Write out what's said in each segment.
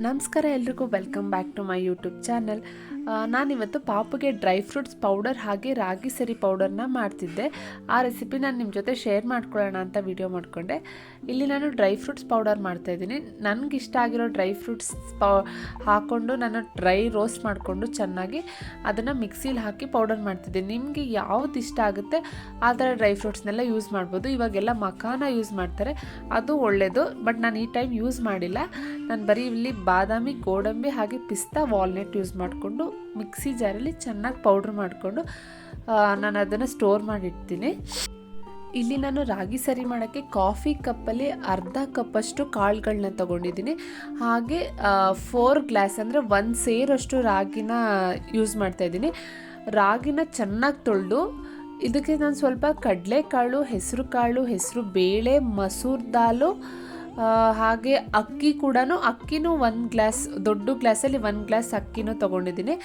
ನಮಸ್ಕಾರ ಎಲ್ರಿಗೂ welcome back to my YouTube channel ನಾನಿವತ್ತು ಪಾಪುಗೆ ಡ್ರೈ ಫ್ರೂಟ್ಸ್ ಪೌಡರ್ ಹಾಗೆ ರಾಗಿ ಸರಿ ಪೌಡರ್ನ ಮಾಡ್ತಿದ್ದೆ. ಆ ರೆಸಿಪಿ ನಾನು ನಿಮ್ಮ ಜೊತೆ ಶೇರ್ ಮಾಡ್ಕೊಳ್ಳೋಣ ಅಂತ ವಿಡಿಯೋ ಮಾಡಿಕೊಂಡೆ. ಇಲ್ಲಿ ನಾನು ಡ್ರೈ ಫ್ರೂಟ್ಸ್ ಪೌಡರ್ ಮಾಡ್ತಾಯಿದ್ದೀನಿ ಇಷ್ಟ ಆಗಿರೋ ಡ್ರೈ ಫ್ರೂಟ್ಸ್ ಪೌ ಹಾಕ್ಕೊಂಡು ನಾನು ಡ್ರೈ ರೋಸ್ಟ್ ಮಾಡಿಕೊಂಡು ಚೆನ್ನಾಗಿ ಅದನ್ನು ಮಿಕ್ಸಿಲಿ ಹಾಕಿ ಪೌಡರ್ ಮಾಡ್ತಿದ್ದೆ. ನಿಮಗೆ ಯಾವ್ದು ಇಷ್ಟ ಆಗುತ್ತೆ ಆ ಥರ ಡ್ರೈ ಫ್ರೂಟ್ಸ್ನೆಲ್ಲ ಯೂಸ್ ಮಾಡ್ಬೋದು. ಇವಾಗೆಲ್ಲ ಮಖಾನ ಯೂಸ್ ಮಾಡ್ತಾರೆ. ಅದು ಒಳ್ಳೆಯದು ಬಟ್ ನಾನು ಈ ಟೈಮ್ ಯೂಸ್ ಮಾಡಿಲ್ಲ. ನಾನು ಬರೀ ಇಲ್ಲಿ ಬಾದಾಮಿ, ಗೋಡಂಬಿ ಹಾಗೆ ಪಿಸ್ತಾ ವಾಲ್ನೆಟ್ ಯೂಸ್ ಮಾಡಿಕೊಂಡು ಮಿಕ್ಸಿ ಜಾರಲ್ಲಿ ಚೆನ್ನಾಗಿ ಪೌಡ್ರ್ ಮಾಡಿಕೊಂಡು ನಾನು ಅದನ್ನು ಸ್ಟೋರ್ ಮಾಡಿಡ್ತೀನಿ. ಇಲ್ಲಿ ನಾನು ರಾಗಿ ಸರಿ ಮಾಡೋಕ್ಕೆ ಕಾಫಿ ಕಪ್ಪಲ್ಲಿ ಅರ್ಧ ಕಪ್ಪಷ್ಟು ಕಾಳುಗಳನ್ನ ತೊಗೊಂಡಿದ್ದೀನಿ. ಹಾಗೆ ಫೋರ್ ಗ್ಲಾಸ್ ಅಂದರೆ ಒಂದು ಸೇರಷ್ಟು ರಾಗಿನ ಯೂಸ್ ಮಾಡ್ತಾಯಿದ್ದೀನಿ ರಾಗಿನ ಚೆನ್ನಾಗಿ ತೊಳೆದು, ಇದಕ್ಕೆ ನಾನು ಸ್ವಲ್ಪ ಕಡಲೆಕಾಳು ಹೆಸರು ಕಾಳು ಹೆಸರು ಬೇಳೆ, ಮಸೂರ್ ದಾಲು ಹಾಗೆ ಅಕ್ಕಿ ಕೂಡ ಅಕ್ಕಿನೂ ಒಂದು ಗ್ಲಾಸ್, ದೊಡ್ಡ ಗ್ಲಾಸಲ್ಲಿ ಒಂದು ಗ್ಲಾಸ್ ಅಕ್ಕಿನೂ ತೊಗೊಂಡಿದ್ದೀನಿ.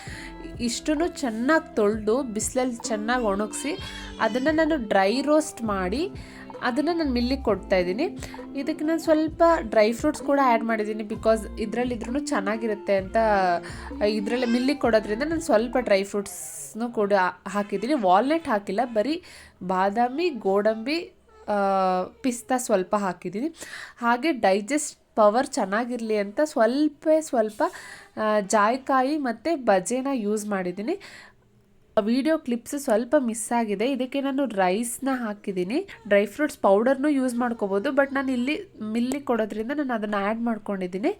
ಇಷ್ಟನ್ನು ಚೆನ್ನಾಗಿ ತೊಳೆದು, ಬಿಸಿಲಲ್ಲಿ ಚೆನ್ನಾಗಿ ಒಣಗಿಸಿ, ಅದನ್ನು ನಾನು ಡ್ರೈ ರೋಸ್ಟ್ ಮಾಡಿ, ಅದನ್ನು ನಾನು ಮಿಲ್ಲಿಗೆ ಕೊಡ್ತಾ ಇದ್ದೀನಿ. ಇದಕ್ಕೆ ನಾನು ಸ್ವಲ್ಪ ಡ್ರೈ ಫ್ರೂಟ್ಸ್ ಕೂಡ ಆ್ಯಡ್ ಮಾಡಿದ್ದೀನಿ ಬಿಕಾಸ್ ಇದರಲ್ಲಿದ್ರೂ ಚೆನ್ನಾಗಿರುತ್ತೆ ಅಂತ, ಇದರಲ್ಲಿ ಮಿಲ್ಲಿಗೆ ಕೊಡೋದ್ರಿಂದ ನಾನು ಸ್ವಲ್ಪ ಡ್ರೈ ಫ್ರೂಟ್ಸ್ನು ಕೂಡ ಹಾಕಿದ್ದೀನಿ. ವಾಲ್ನಟ್ ಹಾಕಿಲ್ಲ, ಬರೀ ಬಾದಾಮಿ, ಗೋಡಂಬಿ ಪಿಸ್ತಾ ಸ್ವಲ್ಪ ಹಾಕಿದ್ದೀನಿ. ಹಾಗೆ ಡೈಜೆಸ್ಟ್ ಪವರ್ ಚೆನ್ನಾಗಿರಲಿ ಅಂತ ಸ್ವಲ್ಪ ಸ್ವಲ್ಪ ಜಾಯಿಕಾಯಿ ಮತ್ತು ಬಜೆನ ಯೂಸ್ ಮಾಡಿದ್ದೀನಿ. ವಿಡಿಯೋ ಕ್ಲಿಪ್ಸ್ ಸ್ವಲ್ಪ ಮಿಸ್ ಆಗಿದೆ. ಇದಕ್ಕೆ ನಾನು ರೈಸ್ನ ಹಾಕಿದ್ದೀನಿ. ಡ್ರೈ ಫ್ರೂಟ್ಸ್ ಪೌಡರ್ನೂ ಯೂಸ್ ಮಾಡ್ಕೋಬೋದು ಬಟ್ ನಾನು ಇಲ್ಲಿ ಮಿಲ್ಲಿ ಕೊಡೋದ್ರಿಂದ ನಾನು ಅದನ್ನು ಆ್ಯಡ್ ಮಾಡ್ಕೊಂಡಿದ್ದೀನಿ.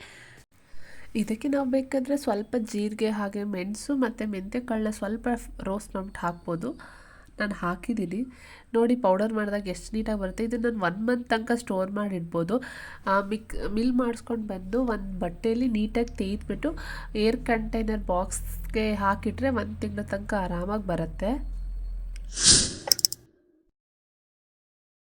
ಇದಕ್ಕೆ ನಾವು ಬೇಕಾದರೆ ಸ್ವಲ್ಪ ಜೀರಿಗೆ ಹಾಗೆ ಮೆಣಸು ಮತ್ತು ಮೆಂತ್ಯ ಕಾಳನ್ನ ಸ್ವಲ್ಪ ರೋಸ್ಟ್ ಮಾಡ್ಬಿಟ್ಟು ಹಾಕ್ಬೋದು. ನಾನು ಹಾಕಿದ್ದೀನಿ. ನೋಡಿ ಪೌಡರ್ ಮಾಡಿದಾಗ ಎಷ್ಟು ನೀಟಾಗಿ ಬರುತ್ತೆ. ಇದನ್ನು ನಾನು ಒನ್ ಮಂತ್ ತನಕ ಸ್ಟೋರ್ ಮಾಡಿಡ್ಬೋದು. ಮಿಕ್ ಮಿಲ್ ಮಾಡಿಸ್ಕೊಂಡು ಬಂದು ಒಂದು ಬಟ್ಟೆಯಲ್ಲಿ ನೀಟಾಗಿ ತೆಗೆದ್ಬಿಟ್ಟು ಏರ್ ಕಂಟೈನರ್ ಬಾಕ್ಸ್ಗೆ ಹಾಕಿಟ್ರೆ ಒಂದು ತಿಂಗಳ ತನಕ ಆರಾಮಾಗಿ ಬರುತ್ತೆ.